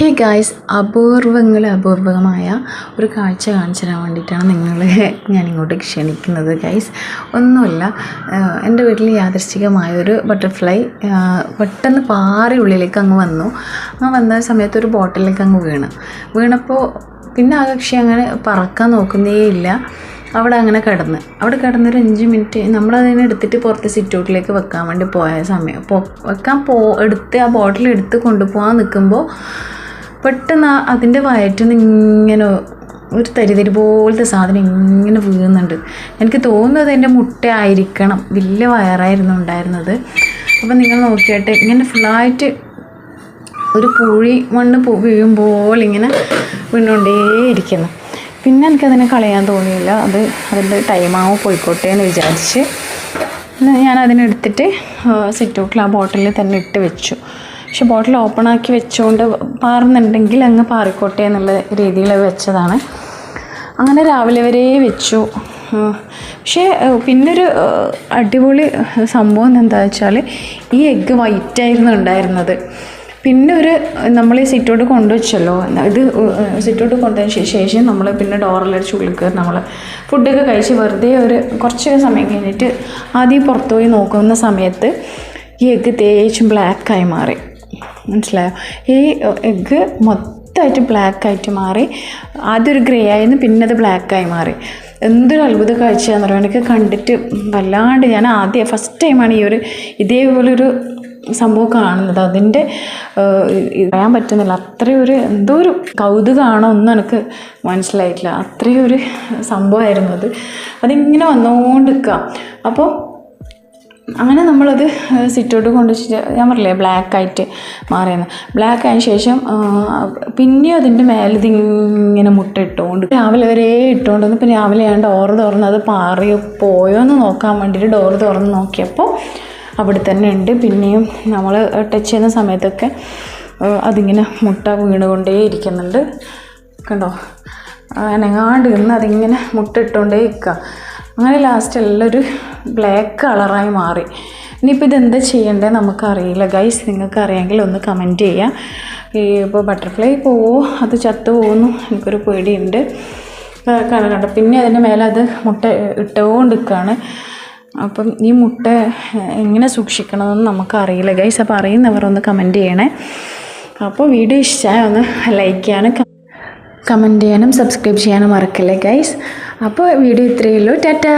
Hey guys അപൂർവങ്ങൾ അപൂർവമായ ഒരു കാഴ്ച കാണിച്ചു തരാൻ വേണ്ടിയിട്ടാണ് നിങ്ങളെ ഞാനിങ്ങോട്ട് ക്ഷണിക്കുന്നത് ഗൈസ് ഒന്നുമില്ല എന്റെ വീട്ടിൽ യാദൃശ്ചികമായ ഒരു ബട്ടർഫ്ലൈ പെട്ടെന്ന് പാറി ഉള്ളിലേക്ക് അങ്ങ് വന്നു. അങ്ങ് വന്ന സമയത്ത് ഒരു ബോട്ടിലേക്ക് അങ്ങ് വീണ്. വീണപ്പോൾ പിന്നെ ആ കക്ഷി അങ്ങനെ പറക്കാൻ നോക്കുന്നേയില്ല അവിടെ അങ്ങനെ കിടന്ന്. അവിടെ കിടന്നൊരു അഞ്ച് മിനിറ്റ് നമ്മളതിനെ എടുത്തിട്ട് പുറത്ത് സിറ്റ് ഔട്ടിലേക്ക് വെക്കാൻ വേണ്ടി പോയ സമയം. വെക്കാൻ പോ എടുത്ത് ആ ബോട്ടിൽ എടുത്ത് കൊണ്ടുപോകാൻ നിൽക്കുമ്പോൾ പെട്ടെന്ന് അതിന്റെ വയറ്റിൽ നിന്ന് ഇങ്ങനെ ഒരു തരിതരി പോലത്തെ സാധനം ഇങ്ങനെ വീഴുന്നുണ്ട്. എനിക്ക് തോന്നുന്നത് എന്റെ മുട്ട ആയിരിക്കണം വലിയ വയറായിരുന്നു ഉണ്ടായിരുന്നത്. അപ്പം നിങ്ങൾ നോക്കിയിട്ട് ഇങ്ങനെ ഫുള്ളായിട്ട് ഒരു പുഴി മണ്ണ് പു- വീഴുമ്പോൾ ഇങ്ങനെ വീണുകൊണ്ടേയിരിക്കുന്നു. പിന്നെ എനിക്കതിനെ കളയാൻ തോന്നിയില്ല. അത് അതിന്റെ ടൈമാവും പോയിക്കോട്ടെ എന്ന് വിചാരിച്ച്. ഞാൻ അതിനെടുത്തിട്ട് സിറ്റ് ഔട്ടിൽ ആ ബോട്ടിലിൽ തന്നെ ഇട്ട് വെച്ചു. പക്ഷെ ബോട്ടിൽ ഓപ്പൺ ആക്കി വെച്ചുകൊണ്ട് പാറുന്നുണ്ടെങ്കിൽ അങ്ങ് പാറിക്കോട്ടെ എന്നുള്ള രീതിയിൽ വെച്ചതാണ്. അങ്ങനെ രാവിലെ വരെ വെച്ചു. പക്ഷേ പിന്നൊരു അടിപൊളി സംഭവം എന്താ വെച്ചാൽ ഈ എഗ്ഗ് വൈറ്റായിരുന്നു ഉണ്ടായിരുന്നത്. പിന്നെ ഒരു നമ്മൾ ഈ സിറ്റോട്ട് കൊണ്ടുവച്ചല്ലോ. ഇത് സിറ്റോട്ട് കൊണ്ടുവന്ന ശേഷം നമ്മൾ പിന്നെ ഡോറിലടിച്ച് ഉള്ളിൽ കയറി നമ്മൾ ഫുഡൊക്കെ കഴിച്ച് വെറുതെ ഒരു കുറച്ച് സമയം കഴിഞ്ഞിട്ട് ആദ്യം പുറത്തു പോയി നോക്കുന്ന സമയത്ത് ഈ എഗ്ഗ് തേച്ചും ബ്ലാക്കായി മാറി. മനസ്സിലായോ? ഈ എഗ്ഗ് മൊത്തമായിട്ട് ബ്ലാക്ക് ആയിട്ട് മാറി ആദ്യം ഒരു ഗ്രേ ആയിരുന്നു പിന്നെ അത് ബ്ലാക്കായി മാറി. എന്തൊരു അത്ഭുത കാഴ്ചയാണെന്ന് പറയുമ്പോൾ എനിക്ക് കണ്ടിട്ട് വല്ലാണ്ട് ഞാൻ ആദ്യം ഫസ്റ്റ് ടൈമാണ് ഈ ഒരു ഇതേപോലൊരു സംഭവം കാണുന്നത്. അതിന്റെ പറയാൻ പറ്റുന്നില്ല. അത്രയും ഒരു എന്തോ ഒരു കൗതുകമാണോ ഒന്നും എനിക്ക് മനസ്സിലായിട്ടില്ല. അത്രയും ഒരു സംഭവമായിരുന്നു അത്. അതിങ്ങനെ വന്നുകൊണ്ട് നിൽക്കുക അപ്പോൾ അങ്ങനെ നമ്മളത് സിറ്റോട്ട് കൊണ്ടുവച്ചിട്ട് ഞാൻ പറഞ്ഞില്ലേ ബ്ലാക്കായിട്ട് മാറിയെന്ന്. ബ്ലാക്ക് ആയതിനു ശേഷം പിന്നെയും അതിന്റെ മേലെ ഇതിങ്ങനെ മുട്ട ഇട്ടുകൊണ്ട് രാവിലെ വരെ ഇട്ടുകൊണ്ട് വന്ന് പിന്നെ രാവിലെ ഞാൻ ഡോറ് തുറന്ന് അത് പാറിയോ പോയോ എന്ന് നോക്കാൻ വേണ്ടിയിട്ട് ഡോറ് തുറന്ന് നോക്കിയപ്പോൾ അവിടെ തന്നെ ഉണ്ട്. പിന്നെയും നമ്മൾ ടച്ച് ചെയ്യുന്ന സമയത്തൊക്കെ അതിങ്ങനെ മുട്ട വീണുകൊണ്ടേ ഇരിക്കുന്നുണ്ട്. കണ്ടോ? അനങ്ങാണ്ട് നിന്ന് അതിങ്ങനെ മുട്ട ഇട്ടുകൊണ്ടേ ഇരിക്കുക അങ്ങനെ ലാസ്റ്റ് എല്ലാം ഒരു ബ്ലാക്ക് കളറായി മാറി. ഇനിയിപ്പോൾ ഇതെന്താ ചെയ്യേണ്ടത് നമുക്കറിയില്ല. ഗൈസ് നിങ്ങൾക്ക് അറിയാമെങ്കിൽ ഒന്ന് കമന്റ് ചെയ്യാം. ഈ ഇപ്പോൾ ബട്ടർഫ്ലൈ പോവോ? അത് ചത്തു പോകുന്നു എനിക്കൊരു പേടിയുണ്ട്. കണ്ട പിന്നെ അതിന്റെ മേലെ അത് മുട്ട ഇട്ടുകൊണ്ട് നിൽക്കുകയാണ് അപ്പം ഈ മുട്ട എങ്ങനെ സൂക്ഷിക്കണമെന്ന് നമുക്കറിയില്ല. ഗൈസ് അപ്പോൾ അറിയുന്നവർ ഒന്ന് കമന്റ് ചെയ്യണേ. അപ്പോൾ വീഡിയോ ഇഷ്ടമായ ഒന്ന് ലൈക്ക് ചെയ്യാനും കമന്റ് ചെയ്യാനും സബ്സ്ക്രൈബ് ചെയ്യാനും മറക്കല്ലേ ഗൈസ് അപ്പോൾ വീഡിയോ ഇത്രയേ ഉള്ളൂ. ടാറ്റാ.